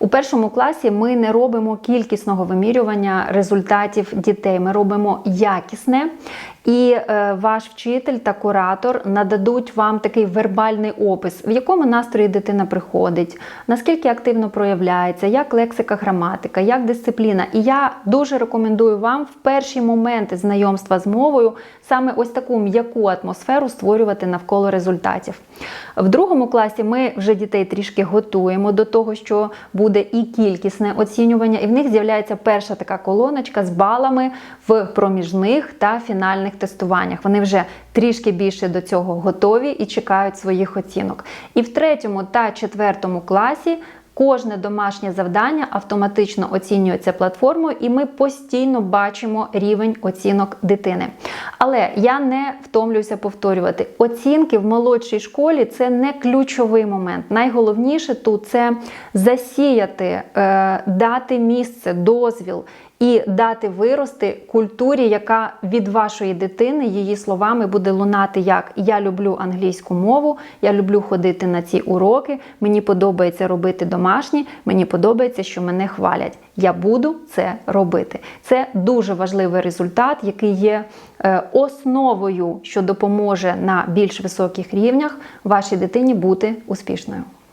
У першому класі ми не робимо кількісного вимірювання результатів дітей. Ми робимо якісне, і е, ваш вчитель та куратор нададуть вам такий вербальний опис, в якому настрої дитина приходить, наскільки активно проявляється, як лексика, граматика, як дисципліна. І я дуже рекомендую вам в перші моменти знайомства з мовою саме ось таку м'яку атмосферу створювати навколо результатів. В другому класі ми вже дітей трішки готуємо до того, що буде і кількісне оцінювання, і в них з'являється перша така колоночка з балами в проміжних та фінальних тестуваннях. Вони вже трішки більше до цього готові і чекають своїх оцінок. І в третьому та четвертому класі. Кожне домашнє завдання автоматично оцінюється платформою, і ми постійно бачимо рівень оцінок дитини. Але я не втомлююся повторювати: оцінки в молодшій школі це не ключовий момент. Найголовніше тут це засіяти, е, дати місце, дозвіл. І дати вирости культурі, яка від вашої дитини її словами буде лунати як я люблю англійську мову, я люблю ходити на ці уроки, мені подобається робити домашні, мені подобається, що мене хвалять. Я буду це робити. Це дуже важливий результат, який є е, основою, що допоможе на більш високих рівнях вашій дитині бути успішною.